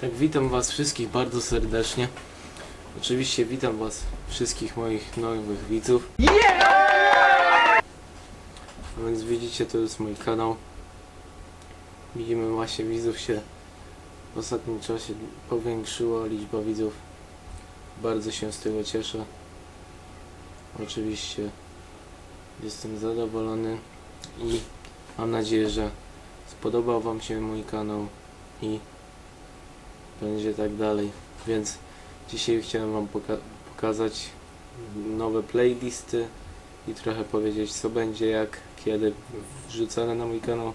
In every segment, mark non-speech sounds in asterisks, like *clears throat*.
Tak, witam Was wszystkich bardzo serdecznie. Oczywiście witam Was wszystkich moich nowych widzów. A więc widzicie, to jest mój kanał. Widzimy właśnie widzów się w ostatnim czasie powiększyła liczba widzów. Bardzo się z tego cieszę. Oczywiście jestem zadowolony i mam nadzieję, że spodobał Wam się mój kanał i będzie tak dalej. Więc dzisiaj chciałem Wam poka- pokazać nowe playlisty i trochę powiedzieć co będzie, jak, kiedy wrzucane na mój kanał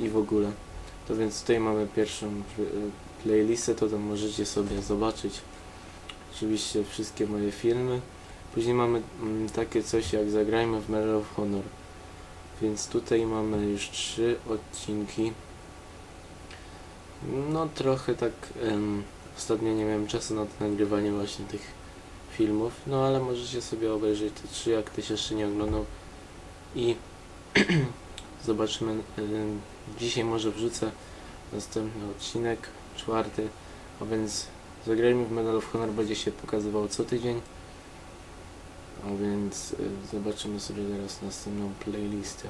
i w ogóle. To więc tutaj mamy pierwszą playlistę, to tam możecie sobie zobaczyć oczywiście wszystkie moje filmy. Później mamy mm, takie coś jak Zagrajmy w Medal of Honor. Więc tutaj mamy już trzy odcinki. No trochę tak em, ostatnio nie miałem czasu na to nagrywanie właśnie tych filmów, no ale możecie sobie obejrzeć te trzy, jak ktoś jeszcze nie oglądał i *clears throat* zobaczymy. em, dzisiaj może wrzucę następny odcinek, czwarty, a więc zagrajmy w Medal of Honor będzie się pokazywał co tydzień. A więc y, zobaczymy sobie teraz następną playlistę.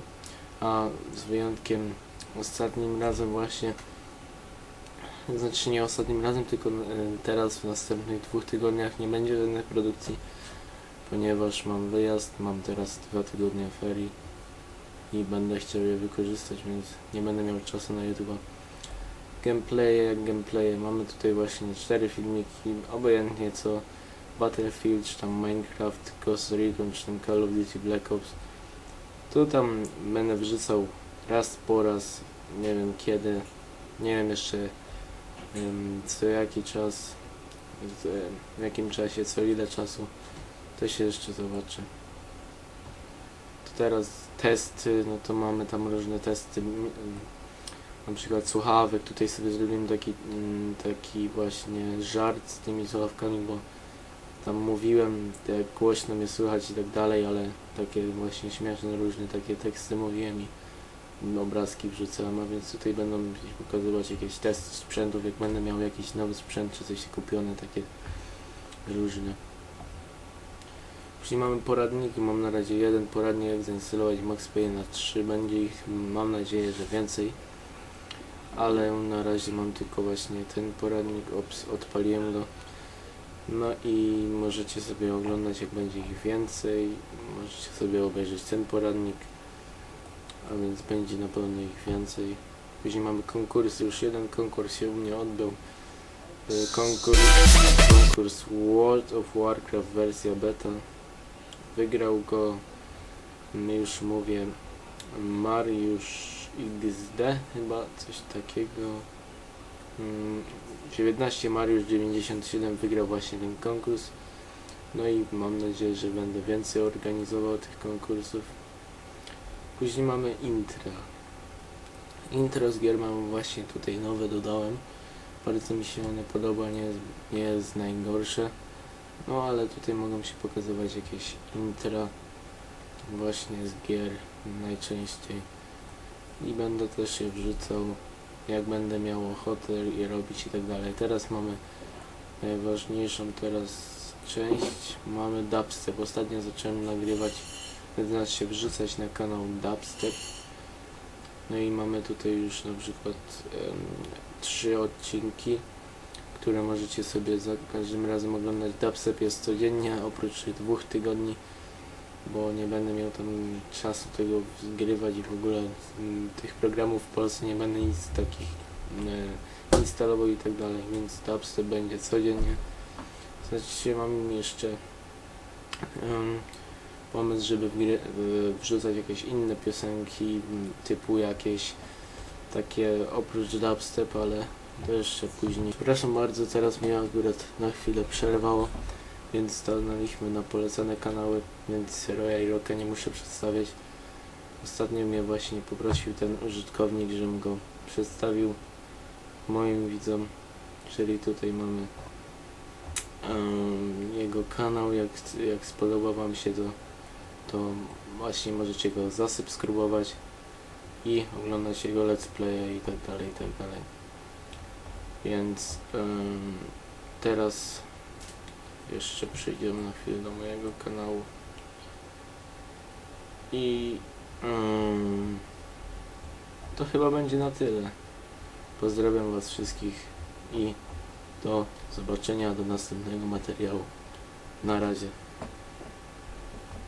A z wyjątkiem ostatnim razem właśnie znaczy nie ostatnim razem, tylko e, teraz w następnych dwóch tygodniach nie będzie żadnych produkcji, ponieważ mam wyjazd, mam teraz dwa tygodnie ferii i będę chciał je wykorzystać, więc nie będę miał czasu na YouTube. Gameplaye jak gameplaye, mamy tutaj właśnie cztery filmiki, obojętnie co Battlefield, czy tam Minecraft, Ghost Recon, czy tam Call of Duty Black Ops. Tu tam będę wrzucał raz po raz, nie wiem kiedy, nie wiem jeszcze co jaki czas, w jakim czasie, co ile czasu, to się jeszcze zobaczy. To teraz testy, no to mamy tam różne testy, na przykład słuchawek, tutaj sobie zrobimy taki, taki właśnie żart z tymi słuchawkami, bo tam mówiłem, jak głośno mnie słychać i tak dalej, ale takie właśnie śmieszne różne takie teksty mówiłem i obrazki wrzucałem, a więc tutaj będą pokazywać jakieś testy sprzętów, jak będę miał jakiś nowy sprzęt czy coś kupione, takie różne. Później mamy poradniki, mam na razie jeden poradnik jak zainstalować Max Payne na 3, będzie ich mam nadzieję, że więcej. Ale na razie mam tylko właśnie ten poradnik, ops, odpaliłem go. No i możecie sobie oglądać jak będzie ich więcej, możecie sobie obejrzeć ten poradnik a więc będzie na pewno ich więcej. Później mamy konkursy, już jeden konkurs się u mnie odbył. Y, Konkurs, konkurs World of Warcraft wersja beta. Wygrał go, mm, już mówię, Mariusz XD, chyba coś takiego. Mm, 19 Mariusz 97 wygrał właśnie ten konkurs. No i mam nadzieję, że będę więcej organizował tych konkursów. Później mamy intra. Intro z gier mam właśnie tutaj nowe dodałem. Bardzo mi się one podoba, nie jest, nie jest najgorsze. No ale tutaj mogą się pokazywać jakieś intra właśnie z gier najczęściej. I będę też je wrzucał jak będę miał ochotę je robić i tak dalej. Teraz mamy najważniejszą teraz część. Mamy dubstep. Ostatnio zacząłem nagrywać znaczy się wrzucać na kanał Dubstep. No i mamy tutaj już na przykład trzy odcinki, które możecie sobie za każdym razem oglądać. Dubstep jest codziennie, oprócz dwóch tygodni, bo nie będę miał tam czasu tego zgrywać i w ogóle mm, tych programów w Polsce nie będę nic takich e, instalował i tak dalej, więc Dubstep będzie codziennie. Znaczy mam jeszcze em, pomysł, żeby wrzucać jakieś inne piosenki, typu jakieś takie oprócz dubstep, ale to jeszcze później. Przepraszam bardzo, teraz mnie akurat na chwilę przerwało, więc stanęliśmy na polecane kanały, więc Roya i Rocka nie muszę przedstawiać. Ostatnio mnie właśnie poprosił ten użytkownik, żebym go przedstawił moim widzom, czyli tutaj mamy em, jego kanał, jak, jak spodoba Wam się to to właśnie możecie go zasubskrybować i oglądać jego let's play i tak dalej, i tak dalej. Więc em, teraz jeszcze przyjdziemy na chwilę do mojego kanału i em, to chyba będzie na tyle. Pozdrawiam Was wszystkich i do zobaczenia do następnego materiału. Na razie.